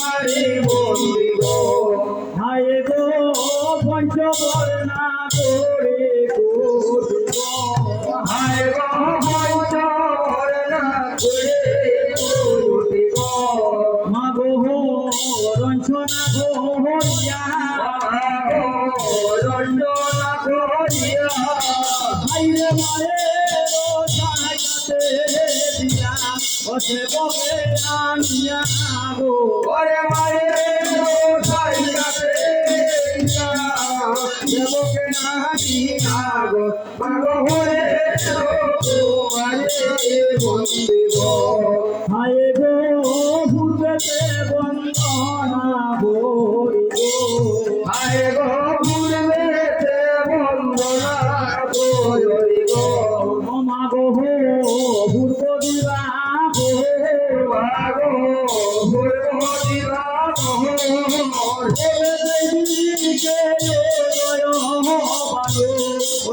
মারে বন্দি বসে বসে কানিয়া গো। ঘরে মারে দেবকে নাহি না গো। মাগো হরে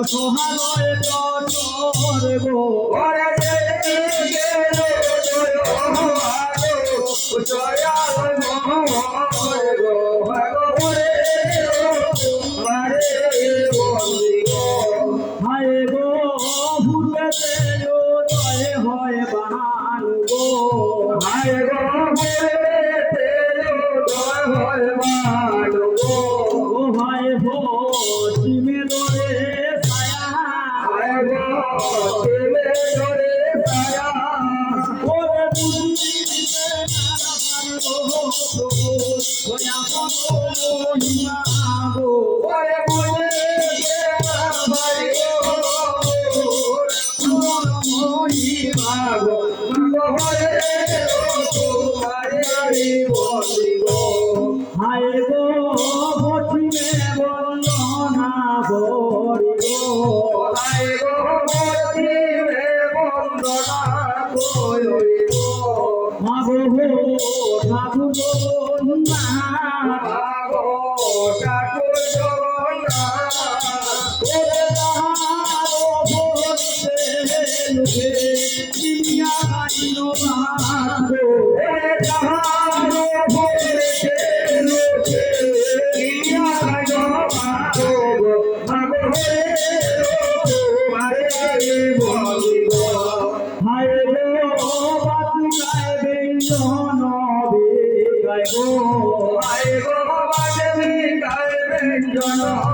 সোহালয় চরে গো বন্দনা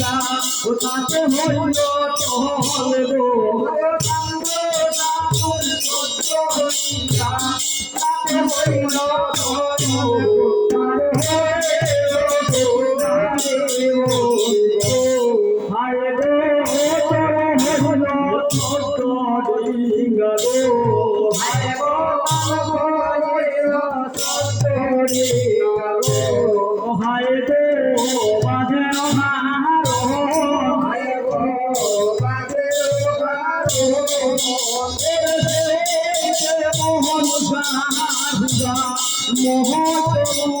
কোটিয়া ও তাতে হইল মোহন মোহন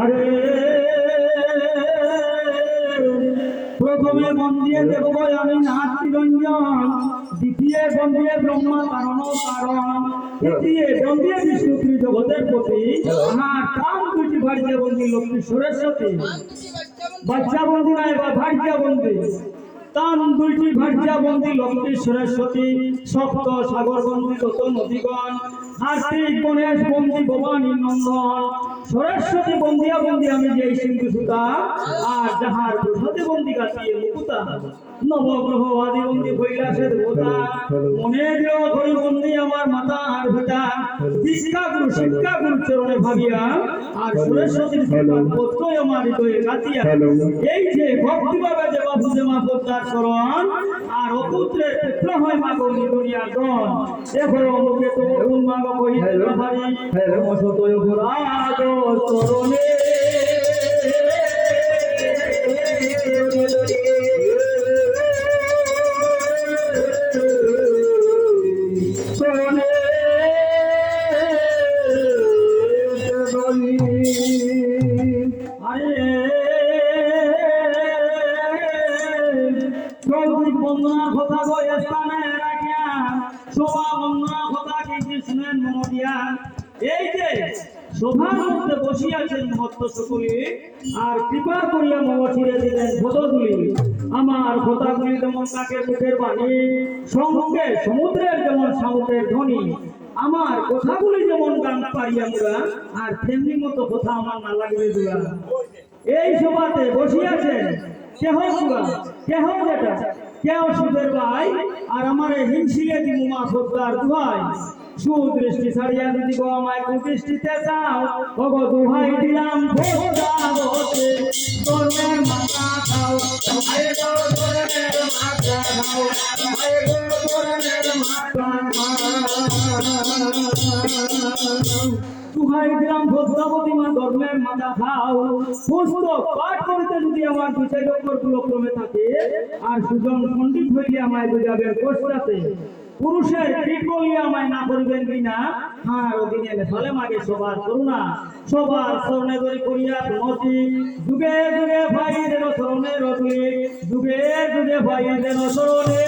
আরে প্রথমে বন্দিয়ে দেব আমি নাথ নিরঞ্জন দ্বিতীয় বন্দিয়ে ব্রহ্মা কারণ কারণ। তৃতীয় বন্দিয়ে বিষ্ণু জগতের প্রতি আমার কাম দুটি ভার্যা বন্দি লক্ষ্মী সরস্বতী। বাচ্চা বন্দি নাই বা ভার্যা বন্দি তান দুইটি ভার্যা বন্দি লক্ষ্মী সরস্বতী, সপ্ত সাগর বন্দি যত নদীগণ, কার্তিক, গণেশ বন্দী ভবানী নন্দন সরস্বতী বন্দিয়া বন্দী আমি যে সিন্ধু সুতা, আর যাহার প্রসাদে বন্দী গাছিয়ে মুকুতা। নবগ্রহ আদি বন্দি কৈলাসের দেবতা মনে দিও ধরি বন্দি আমার মাতা আর পিতা শিক্ষা গুরু শিক্ষা গুরু চরণে ভাবিয়া আর সরস্বতীর কৃপা পত্রই আমার হৃদয়ে গাতিয়া এই যে ভক্তি ভাবে যে বাবু যে মা পদ্মার শরণ আর অপুত্রের পুত্র হয় মা গৌরী দুনিয়া গণ দেখো মুখে তো মা গো কহিতে পারি। অসত অপরাধ চরণে চরণে কৃপা করিয়া মম ছিঁড়ে দিলেন ভোতগুলি আমার ভোতাগুলি যেমন কাকের মুখের বাণী, সঙ্গে সমুদ্রের যেমন সামুদ্রের ধ্বনি, আমার কথাগুলি যেমন গান পারিয়া মুরা আর তেমনি মতো কথা আমার না লাগবে দুরা এই সভাতে বসিয়াছেন কেহ পুরা কেহ যেটা? কেহ সুদের ভাই? আর আমার এই হিংসিলে দিমুমা সর্দার দুহাই। সুদৃষ্টি ছাড়িয়া যদি গো আমায় কুদৃষ্টিতে চাও, ওগো দুহাই দিলাম তুহাই দিলাম ভদ্রাবতী মা, ধর্মের মাথা খাও। পাঠ করিতে যদি আমার অক্ষর কুলক্রমে থাকে, আর সুজন পণ্ডিত হইলে আমায় বুঝাবেন কোষ্টাতে। পুরুষের ত্রিপলি আমায় না করিবেন কিনা? হার অধীনে ফলে মাগে, সবার করুণা। সবার স্মরণে ধরে করিয়া মতি যুগে যুগে ভাই ভাইদের স্মরণে রতুলে যুগে যুগে ভাই ভাইদের স্মরণে।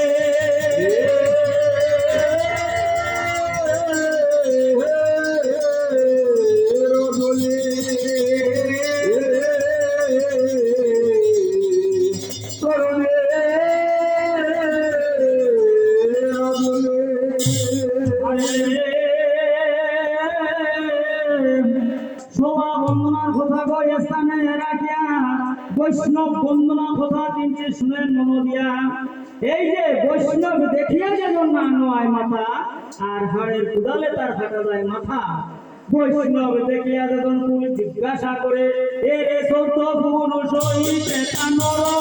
কুদালে তার ফাটা যায় মাথা। বৈষ্ণব দেখিয়া যখন তুমি জিজ্ঞাসা করে, এ রে সৌত গুণ সহিতে কানর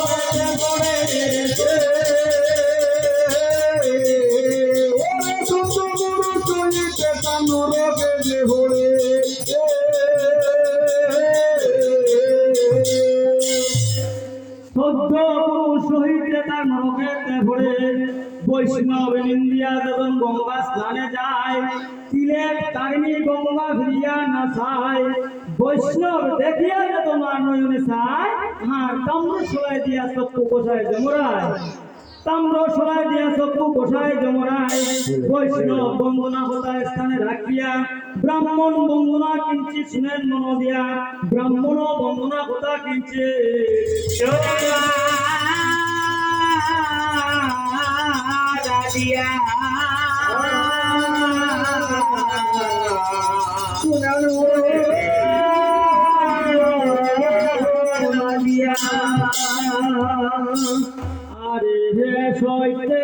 তাম্র সলাই দিয়া দিয়া চক্ষু কোষায় জমরায় বৈষ্ণব বন্দনা স্থানে রাখিয়া ব্রাহ্মণ বন্দনা কিঞ্চি শুনেন মন দিয়া ব্রাহ্মণ বন্দনা কথা কিঞ্চে আরে হে সইতে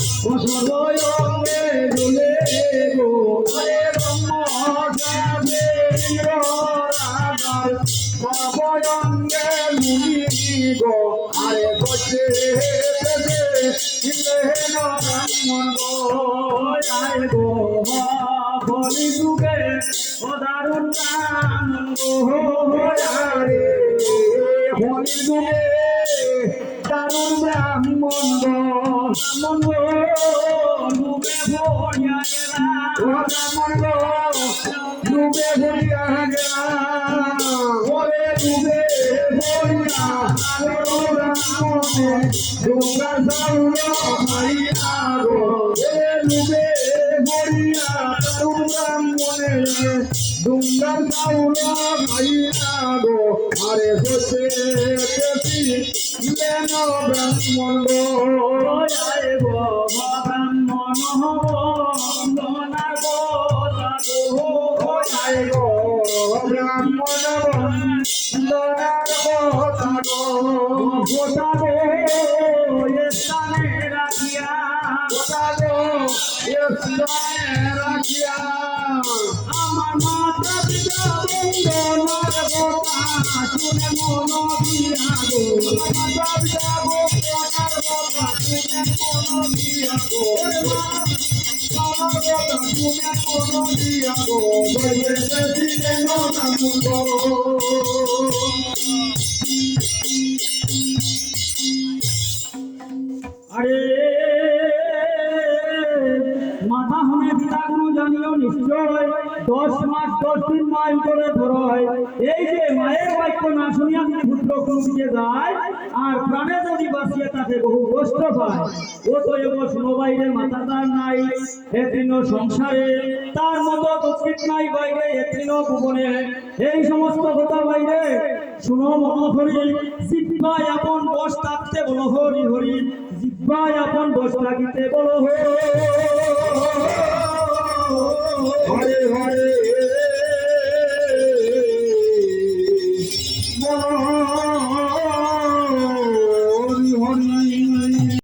দারুণ ব্রাহ্মণ ডুবে ভরিয়া গেলা ডুবে ডুঙ্গা চাউল মাইয়া গো আরে সে পেছি লেন ব্রাহ্মণ গো গো ব্রাহ্মণ বন্দনা গো গো আয় গো ব্রাহ্মণ বন্দনার কথা গো গোটা গো স্থানে রাখিয়া কথা গো স্থানে রাখিয়া আমার মাতা পিতা বন্দনার কথা শুনে মন দিয়া গো মাতা পিতা বন্দনার কথা শুনে মন দিয়া গো কথা শুনে como el presidente no নাম আরে, মাথা হয়ে পিতাগুলো জানিও নিশ্চয়। দশ মাস দশ দিন মাইল করে ধরো এই যে বাক্য না শুনিয়া যদি পুত্র কুমকে যায়, আর প্রাণে যদি বাঁচিয়ে তাকে বহু কষ্ট পায় ও তো এব সমবাইরে মাথা তার নাই, হে সংসারে, তার মতো দুঃখিত নাই বাইরে, হে ভুবনে। এই সমস্ত কথা বাইরে, শুনো মনোহরি জিব্বায় আপন বস থাকতে বলো হরি হরি জিব্বায় আপন বস লাগিতে বলো হরে হরে।